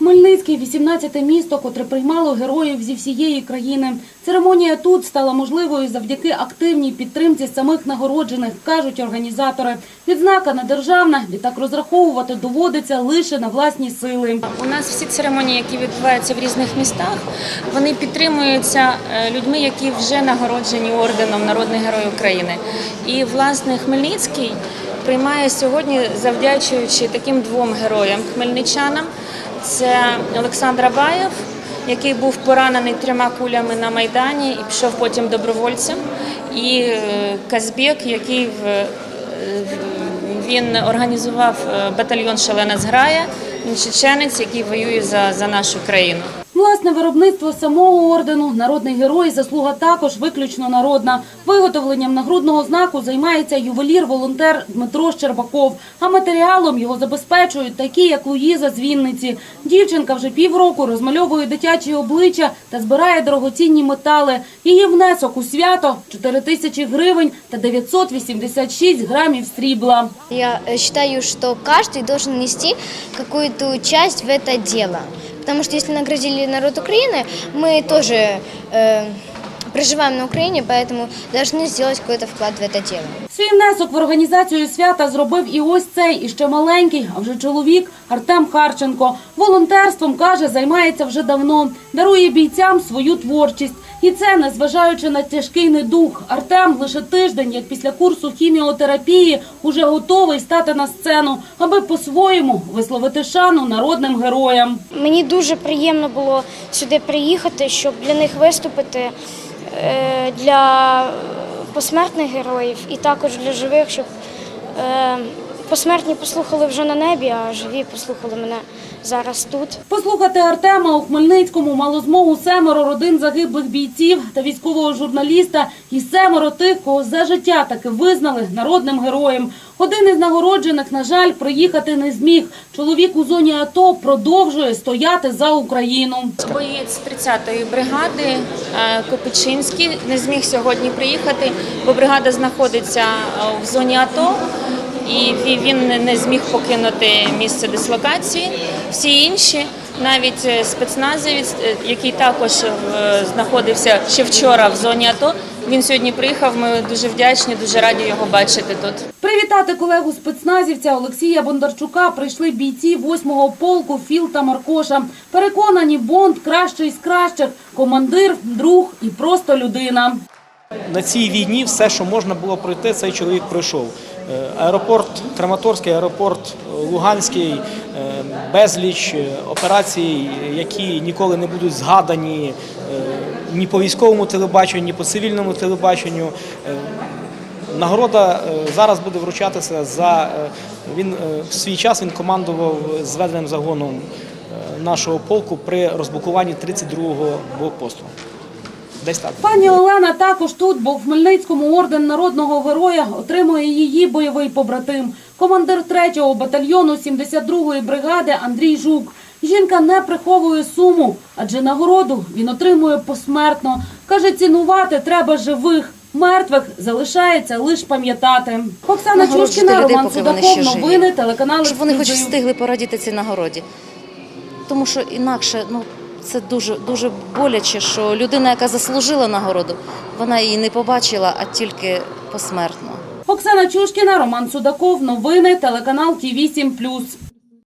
Хмельницький 18-те місто, котре приймало героїв зі всієї країни. Церемонія тут стала можливою завдяки активній підтримці самих нагороджених, кажуть організатори. Відзнака не державна, відтак розраховувати доводиться лише на власні сили. У нас всі церемонії, які відбуваються в різних містах, вони підтримуються е, людьми, які вже нагороджені орденом Народний Герой України. І власне Хмельницький приймає сьогодні, завдячуючи таким двом героям хмельничанам. Це Олександр Абаєв, який був поранений трьома кулями на майдані і пішов потім добровольцем, і е, Казбек, який в е, він організував е, батальйон Шалена зграя. Чеченець, який воює за, за нашу країну. Власне виробництво самого ордену народний герой заслуга також виключно народна. Виготовленням нагрудного знаку займається ювелір-волонтер Дмитро Щербаков. А матеріалом його забезпечують такі, як Луїза з Вінниці. Дівчинка вже півроку розмальовує дитячі обличчя та збирає дорогоцінні метали. Її внесок у свято 4 тисячі гривень та 986 грамів срібла. Я э, считаю, что каждый должен нести какую-то часть в это дело. Потому что если наградили народ Украины, мы тоже э, проживаем на Украине, поэтому должны сделать какой-то вклад в это дело. Свій внесок в організацію свята зробив і ось цей, і ще маленький, а вже чоловік Артем Харченко. Волонтерством, каже, займається вже давно, дарує бійцям свою творчість. І це незважаючи на тяжкий недух. Артем лише тиждень, як після курсу хіміотерапії, уже готовий стати на сцену, аби по-своєму висловити шану народним героям. Мені дуже приємно було сюди приїхати, щоб для них виступити е, для посмертних героїв і також для живих, щоб е, посмертні послухали вже на небі, а живі послухали мене зараз тут. Послухати Артема у Хмельницькому мало змогу семеро родин загиблих бійців та військового журналіста і семеро тих, кого за життя таки визнали народним героєм. Один із нагороджених, на жаль, приїхати не зміг. Чоловік у зоні АТО продовжує стояти за Україну. Боєць 30-ї бригади е, Копичинський не зміг сьогодні приїхати, бо бригада знаходиться е, в зоні АТО. І він не- зміг покинути місце дислокації. Всі інші, навіть е, спецназовець, е, який також е, знаходився ще вчора в зоні АТО, він сьогодні приїхав. Ми дуже вдячні, дуже раді його бачити тут. Привітати колегу спецназівця Олексія Бондарчука прийшли бійці 8-го полку Філ та Маркоша. Переконані, Бонд кращий з кращих, командир, друг і просто людина. На цій війні все, що можна було пройти, цей чоловік пройшов. Е, Аеропорт Краматорський, аеропорт е, Луганський, е, безліч операцій, які ніколи не будуть згадані ні по військовому телебаченню, ні по цивільному телебаченню. Нагорода зараз буде вручатися за він в свій час він командував зведеним загоном нашого полку при розблокуванні 32-го блокпосту. Десь так. Пані Олена також тут, бо в Хмельницькому орден народного героя отримує її бойовий побратим. Командир 3-го батальйону 72-ї бригади Андрій Жук. Жінка не приховує суму, адже нагороду він отримує посмертно. Каже, цінувати треба живих. Мертвих залишається лише пам'ятати. Оксана Чушкіна, людей, Роман Судаков, новини, телеканал щоб вони хоч встигли порадіти цій нагороді. Тому що інакше ну, це дуже, дуже боляче, що людина, яка заслужила нагороду, вона її не побачила, а тільки посмертно. Оксана Чушкіна, Роман Судаков, новини, телеканал Ті 8